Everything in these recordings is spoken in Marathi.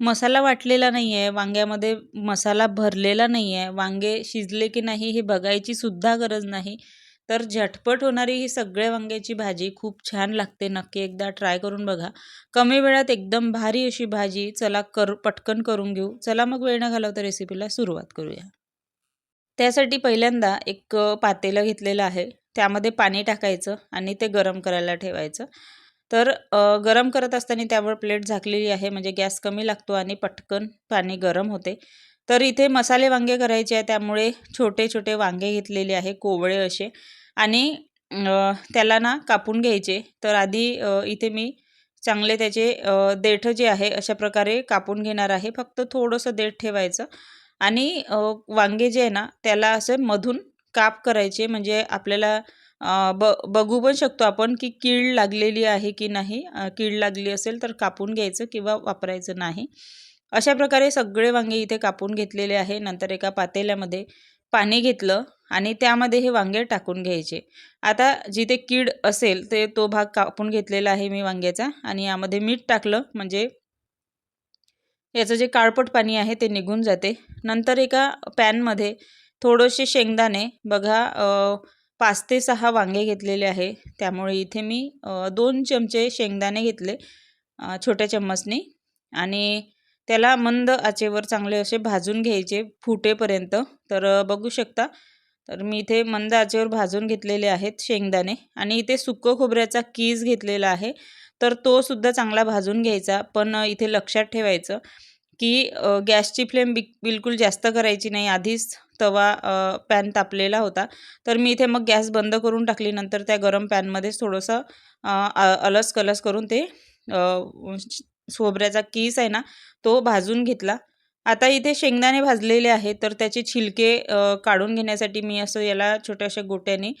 मसाला वाटलेला नाही आहे वांग्यामध्ये मसाला भरलेला नाही आहे वांगे शिजले की नाही हे बघायची सुद्धा गरज नाही. तर झटपट होणारी ही सगळ्या वांग्याची भाजी खूप छान लागते नक्की एकदा ट्राय करून बघा. कमी वेळात एकदम भारी अशी भाजी चला कर पटकन करून घेऊ. चला मग वेळ न घालवता रेसिपीला सुरुवात करूया. त्यासाठी पहिल्यांदा एक पातेलं घेतलेलं आहे. त्यामध्ये पाणी टाकायचं आणि ते गरम करायला ठेवायचं. तर गरम करत असताना त्यावर प्लेट झाकलेली आहे. म्हणजे गॅस कमी लागतो आणि पटकन पाणी गरम होते. तर इथे मसाले वांगे करायचे आहे त्यामुळे छोटे छोटे वांगे घेतलेले आहे. कोवळे असे. आणि त्याला ना कापून घ्यायचे. तर आधी इथे मी चांगले त्याचे देठ जे आहे अशा प्रकारे कापून घेणार आहे. फक्त थोडंसं देठ ठेवायचं. आणि वांगे जे आहे ना त्याला असं मधून काप करायचे. म्हणजे आपल्याला ब बघू पण शकतो आपण की कीड लागलेली आहे की नाही. कीड लागली असेल तर कापून घ्यायचं किंवा वापरायचं नाही. अशा प्रकारे सगळे वांगे इथे कापून घेतलेले आहे. नंतर एका पातेल्यामध्ये पाणी घेतलं आणि त्यामध्ये हे वांगे टाकून घ्यायचे. आता जिथे कीड असेल ते तो भाग कापून घेतलेला आहे मी वांग्याचा आणि यामध्ये मीठ टाकलं म्हणजे याचं जे काळपट पाणी आहे ते निघून जाते. नंतर एका पॅनमध्ये थोडेसे शेंगदाणे बघा पाच ते सहा वांगे घेतलेले आहे. त्यामुळे इथे मी दोन चमचे शेंगदाणे घेतले छोट्या चम्मचने. आणि त्याला मंद आचेवर चांगले असे भाजून घ्यायचे फुटेपर्यंत. तर बघू शकता. तर मी इथे मंद आचेवर भाजून घेतलेले आहेत शेंगदाणे. आणि इथे सुकं खोबऱ्याचा कीज घेतलेला आहे. तर तो सुद्धा चांगला भाजून घ्यायचा. पण इथे लक्षात ठेवायचं की गॅसची फ्लेम बि बिलकुल जास्त करायची नाही. आधीच तवा पॅन तापलेला होता. तर मी इथे मग गॅस बंद करून टाकली. नंतर त्या गरम पॅनमध्येच थोडंसं अलस कलस करून ते सोबऱ्याचा कीस आहे ना तो भाजून घेतला. आता इथे शेंगदाणे भाजलेले आहेत. तर त्याचे छिलके काढून घेण्यासाठी मी असं याला छोट्याशा गोट्याने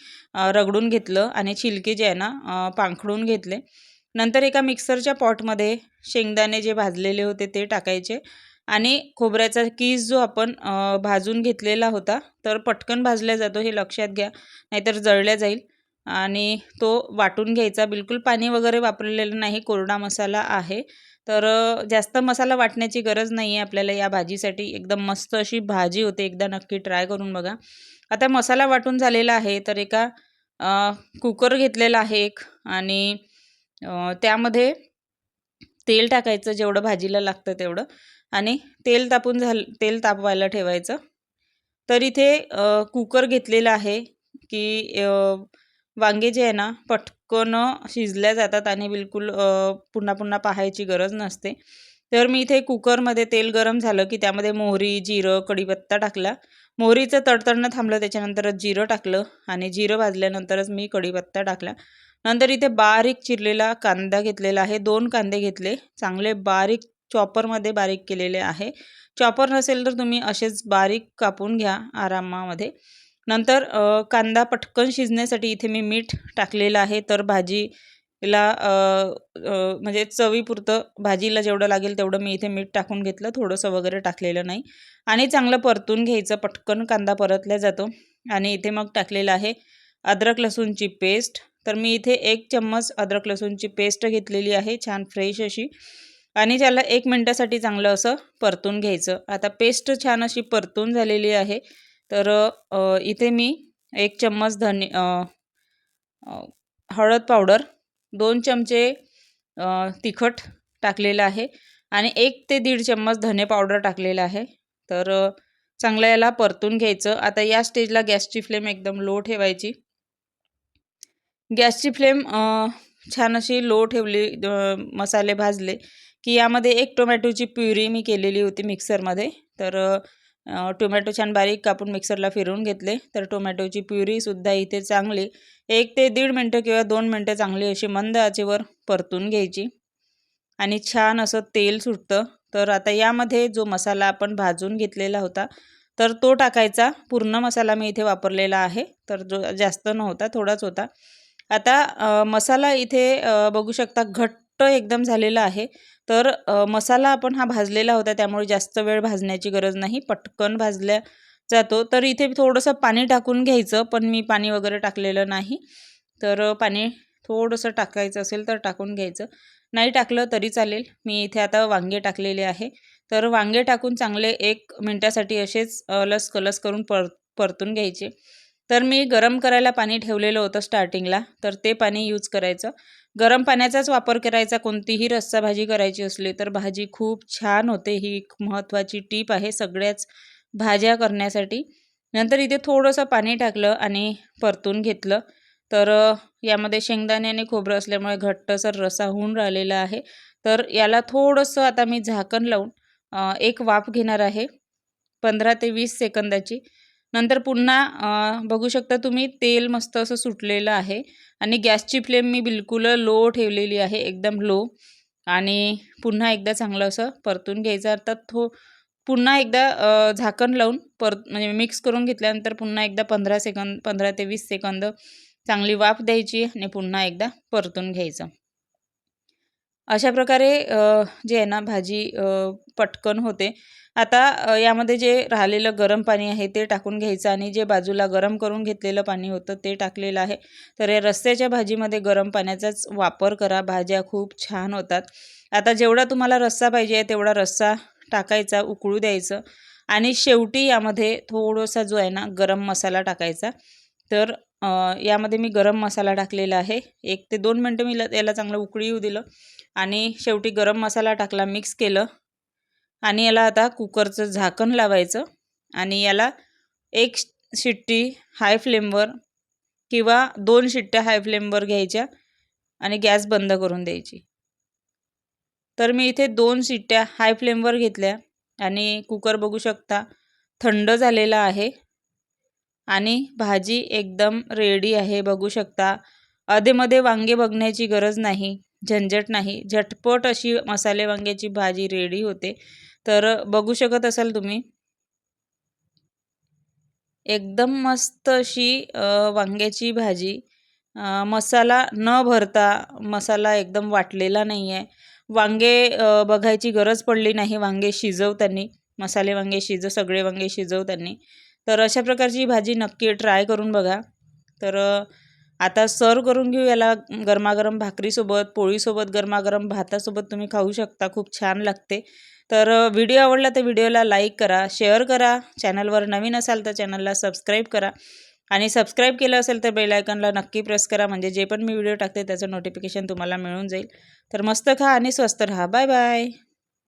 रगडून घेतलं आणि छिलके जे आहे ना पांखडून घेतले. नंतर एका मिक्सरच्या पॉटमध्ये शेंगदाणे जे भाजलेले होते ते टाकायचे. आणि खोबऱ्याचा कीस जो आपण भाजून घेतलेला होता तर पटकन भाजल्या जातो हे लक्षात घ्या नाहीतर जळल्या जाईल. आणि तो वाटून घ्यायचा. बिलकुल पाणी वगैरे वापरलेलं नाही कोरडा मसाला आहे. तर जास्त मसाला वाटण्याची गरज नाही आहे आपल्याला या भाजीसाठी. एकदम मस्त अशी भाजी होते एकदा नक्की ट्राय करून बघा. आता मसाला वाटून झालेला आहे तर एका कुकर घेतलेला आहे एक आणि त्यामध्ये तेल टाकायचं जेवढं भाजीला लागतं तेवढं. आणि तेल तापून झालं तेल तापवायला ठेवायचं. तर इथे कुकर घेतलेला आहे की वांगे जे आहे ना पटकन शिजल्या जातात आणि बिलकुल पुन्हा पुन्हा पाहायची गरज नसते. तर मी इथे कुकरमध्ये तेल गरम झालं की त्यामध्ये मोहरी जिरं कढीपत्ता टाकला. मोहरीचं तडतडणं थांबलं त्याच्यानंतरच जिरं टाकलं आणि जिरं भाजल्यानंतरच मी कढीपत्ता टाकला. नंतर इथे बारीक चिरलेला कांदा घेतलेला आहे दोन कांदे घेतले. चांगले बारीक चॉपरमध्ये बारीक केलेले आहे. चॉपर नसेल तर तुम्ही असेच बारीक कापून घ्या आरामामध्ये. नंतर कांदा पटकन शिजण्यासाठी इथे मी मीठ टाकलेलं आहे. तर भाजीला म्हणजे चवीपुरतं भाजीला जेवढं लागेल तेवढं मी इथे मीठ टाकून घेतलं. थोडंसं वगैरे टाकलेलं नाही. आणि चांगलं परतून घ्यायचं. पटकन कांदा परतल्या जातो. आणि इथे मग टाकलेलं आहे अद्रक लसूणची पेस्ट. तर मी इथे एक चम्मच अद्रक लसूणची पेस्ट घेतलेली आहे. छान फ्रेश अशी. आणि त्याला एक मिनटासाठी चांगलं असं परतून घ्यायचं. आता पेस्ट छान अशी परतून झालेली आहे. तर इथे मी एक चम्मच धने हळद पावडर दोन चमचे तिखट टाकलेलं आहे आणि एक ते दीड चम्मच धने पावडर टाकलेलं आहे. तर चांगलं याला परतून घ्यायचं. आता या स्टेजला गॅसची फ्लेम एकदम लो ठेवायची. गॅसची फ्लेम छान अशी लो ठेवली मसाले भाजले. की यामध्ये एक टोमॅटोची प्युरी मी केलेली होती मिक्सरमध्ये. तर टोमॅटो छान बारीक कापून मिक्सरला फिरवून घेतले. तर टोमॅटोची प्युरीसुद्धा इथे चांगली एक ते दीड मिनटं किंवा दोन मिनटं चांगली अशी मंद आचेवर परतून घ्यायची. आणि छान असं तेल सुटतं. तर आता यामध्ये जो मसाला आपण भाजून घेतलेला होता तर तो टाकायचा. पूर्ण मसाला मी इथे वापरलेला आहे. तर जो जास्त नव्हता थोडाच होता. आता मसाला इथे बघू शकता घट्ट एकदम झालेला आहे. तर मसाला आपण हा भाजलेला होता त्यामुळे जास्त वेळ भाजण्याची गरज नाही. पटकन भाजल्या जातो. तर इथे थोडंसं पाणी टाकून घ्यायचं पण मी पाणी वगैरे टाकलेलं नाही. तर पाणी थोडंसं टाकायचं असेल तर टाकून घ्यायचं. नाही टाकलं तरी चालेल. मी इथे आता वांगे टाकलेले आहे. तर वांगे टाकून चांगले एक मिनटासाठी असेच लस कलस करून पर परतून घ्यायचे. तर मी गरम करायला पाणी ठेवलेलं होतं स्टार्टिंगला तर ते पाणी यूज करायचं. गरम पाण्याचाच वापर करायचा कोणतीही रस्सा भाजी करायची असली तर भाजी खूप छान होते. ही एक महत्त्वाची टीप आहे सगळ्याच भाज्या करण्यासाठी. नंतर इथे थोडंसं पाणी टाकलं आणि परतून घेतलं. तर यामध्ये शेंगदाणे आणि खोबरं असल्यामुळे घट्टसर रसा होऊन राहिलेला आहे. तर याला थोडंसं आता मी झाकण लावून एक वाफ घेणार आहे. पंधरा ते वीस सेकंदाची. नंतर पुन्हा बघू शकता तुम्ही तेल मस्त असं सुटलेलं आहे आणि गॅसची फ्लेम मी बिलकुल लो ठेवलेली आहे एकदम लो. आणि पुन्हा एकदा चांगलं असं परतून घ्यायचं अर्थात थो पुन्हा एकदा झाकण लावून पर म्हणजे मिक्स करून घेतल्यानंतर पुन्हा एकदा पंधरा सेकंद पंधरा ते वीस सेकंद चांगली वाफ द्यायची आणि पुन्हा एकदा परतून घ्यायचं. अशा प्रकारे जे आहे ना भाजी पटकन होते. आता यामध्ये जे राहिलेलं गरम पाणी आहे ते टाकून घ्यायचं आणि जे बाजूला गरम करून घेतलेलं पाणी होतं ते टाकलेलं आहे. तर या रस्त्याच्या भाजीमध्ये गरम पाण्याचाच वापर करा. भाज्या खूप छान होतात. आता जेवढा तुम्हाला रस्सा पाहिजे तेवढा रस्सा टाकायचा उकळू द्यायचं. आणि शेवटी यामध्ये थोडासा जो आहे ना गरम मसाला टाकायचा. तर यामध्ये मी गरम मसाला टाकलेला आहे. एक ते दोन मिनटं मी याला चांगलं उकळी येऊ दिलं आणि शेवटी गरम मसाला टाकला मिक्स केलं आणि याला आता कुकरचं झाकण लावायचं आणि याला एक शिट्टी हाय फ्लेमवर किंवा दोन शिट्ट्या हाय फ्लेमवर घ्यायच्या आणि गॅस बंद करून द्यायची. तर मी इथे दोन शिट्ट्या हाय फ्लेमवर घेतल्या आणि कुकर बघू शकता थंड झालेला आहे. आणि भाजी एकदम रेडी आहे बघू शकता. अधेमध्ये वांगे बघण्याची गरज नाही झंझट नाही. झटपट अशी मसाले वांग्याची भाजी रेडी होते. तर बघू शकत असाल तुम्ही. एकदम मस्त अशी वांग्याची भाजी. मसाला न भरता मसाला एकदम वाटलेला नाही आहे वांगे बघायची गरज पडली नाही. वांगे शिजवताना मसाले वांगे शिजव सगळे वांगे शिजवताना तर अशा प्रकारची भाजी नक्की ट्राय करून बघा. तर आता सर्व करून घेऊ याला गरमागरम भाकरीसोबत पोळीसोबत गरमागरम भातासोबत तुम्ही खाऊ शकता खूप छान लागते. तर व्हिडिओ आवडला तर व्हिडिओला लाईक करा शेअर करा चॅनलवर नवीन असाल तर चॅनलला सबस्क्राईब करा. आणि सबस्क्राईब केलं असेल तर बेलायकनला नक्की प्रेस करा म्हणजे जे पण मी व्हिडिओ टाकते त्याचं नोटिफिकेशन तुम्हाला मिळून जाईल. तर मस्त खा आणि स्वस्त राहा. Bye bye.